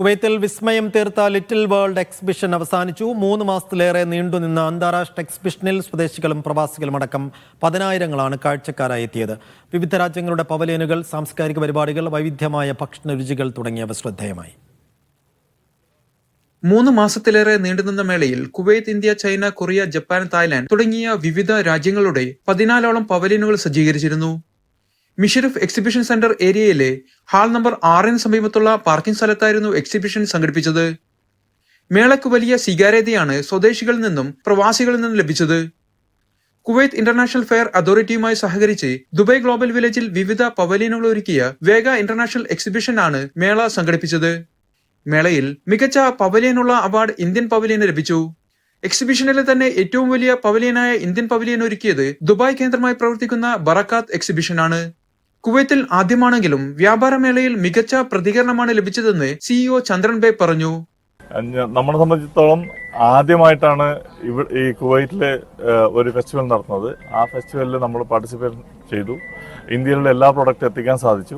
കുവൈത്തിൽ വിസ്മയം തീർത്ത ലിറ്റിൽ വേൾഡ് എക്സിബിഷൻ അവസാനിച്ചു. മൂന്ന് മാസത്തിലേറെ നീണ്ടുനിന്ന അന്താരാഷ്ട്ര എക്സിബിഷനിൽ സ്വദേശികളും പ്രവാസികളും അടക്കം പതിനായിരങ്ങളാണ് കാഴ്ചക്കാരായി എത്തിയത്. വിവിധ രാജ്യങ്ങളുടെ പവലിയനുകൾ സാംസ്കാരിക പരിപാടികൾ വൈവിധ്യമായ ഭക്ഷണ രുചികൾ തുടങ്ങിയവ ശ്രദ്ധേയമായി. മൂന്ന് മാസത്തിലേറെ നീണ്ടുനിന്ന മേളയിൽ Kuwait India China Korea Japan Thailand തുടങ്ങിയ വിവിധ രാജ്യങ്ങളുടെ പതിനാലോളം പവലിയനുകൾ സജ്ജീകരിച്ചിരുന്നു. മിഷറഫ് എക്സിബിഷൻ സെന്റർ ഏരിയയിലെ ഹാൾ നമ്പർ ആറിന് സമീപത്തുള്ള പാർക്കിംഗ് സ്ഥലത്തായിരുന്നു എക്സിബിഷൻ സംഘടിപ്പിച്ചത്. മേളയ്ക്ക് വലിയ സ്വീകാര്യതയാണ് സ്വദേശികളിൽ നിന്നും പ്രവാസികളിൽ നിന്നും ലഭിച്ചത്. കുവൈത്ത് ഇന്റർനാഷണൽ ഫെയർ അതോറിറ്റിയുമായി സഹകരിച്ച് ദുബായ് ഗ്ലോബൽ വില്ലേജിൽ വിവിധ പവലിയനുകൾ ഒരുക്കിയ വേഗ ഇന്റർനാഷണൽ എക്സിബിഷൻ ആണ് മേള സംഘടിപ്പിച്ചത്. മേളയിൽ മികച്ച പവലിയനുള്ള അവാർഡ് ഇന്ത്യൻ പവലിയന് ലഭിച്ചു. എക്സിബിഷനിലെ തന്നെ ഏറ്റവും വലിയ പവലിയനായ ഇന്ത്യൻ പവലിയൻ ഒരുക്കിയത് ദുബായ് കേന്ദ്രമായി പ്രവർത്തിക്കുന്ന ബറക്കാത്ത് എക്സിബിഷനാണ്. കുവൈത്തിൽ ആദ്യമാണെങ്കിലും വ്യാപാരമേളയിൽ മികച്ച പ്രതികരണമാണ് ലഭിച്ചതെന്ന് സിഇഒ ചന്ദ്രൻ ബേ പറഞ്ഞു. നമ്മളെ സംബന്ധിച്ചിടത്തോളം ആദ്യമായിട്ടാണ് ഇവ ഈ കുവൈറ്റിൽ ഒരു ഫെസ്റ്റിവൽ നടത്തുന്നത്. ആ ഫെസ്റ്റിവലിൽ നമ്മൾ പാർട്ടിസിപ്പേറ്റ് ചെയ്തു. ഇന്ത്യയിലുള്ള എല്ലാ പ്രൊഡക്റ്റ് എത്തിക്കാൻ സാധിച്ചു.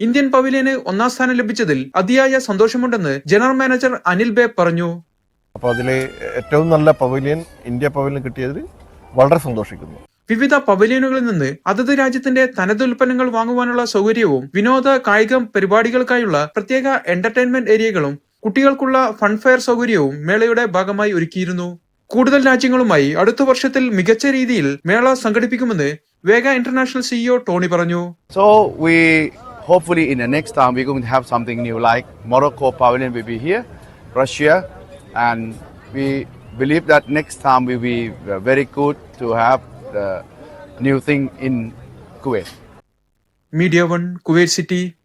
ഇന്ത്യൻ പവിലിയന് ഒന്നാം സ്ഥാനം ലഭിച്ചതിൽ അതിയായ സന്തോഷമുണ്ടെന്ന് ജനറൽ മാനേജർ അനിൽ ബേ പറഞ്ഞു. അപ്പോൾ അതിലെ ഏറ്റവും നല്ല പവിലിയൻ ഇന്ത്യ പവിലിയൻ കിട്ടിയതിൽ വളരെ സന്തോഷിക്കുന്നു. വിവിധ പവലിയനുകളിൽ നിന്ന് അതത് രാജ്യത്തിന്റെ തനത് ഉൽപ്പന്നങ്ങൾ വാങ്ങുവാനുള്ള സൗകര്യവും വിനോദ കായിക പരിപാടികൾക്കായുള്ള പ്രത്യേക എന്റർടൈൻമെന്റ് ഏരിയകളും കുട്ടികൾക്കുള്ള ഫൺഫെയർ സൗകര്യവും മേളയുടെ ഭാഗമായി ഒരുക്കിയിരുന്നു. കൂടുതൽ രാജ്യങ്ങളുമായി അടുത്ത വർഷത്തിൽ മികച്ച രീതിയിൽ മേള സംഘടിപ്പിക്കുമെന്ന് വേഗ ഇന്റർനാഷണൽ സിഇഒ ടോണി പറഞ്ഞു. So we hopefully in the next time we're going to have something new like Morocco Pavilion will be here, Russia, and we believe that next time will be very good new thing in Kuwait. Media One, Kuwait City,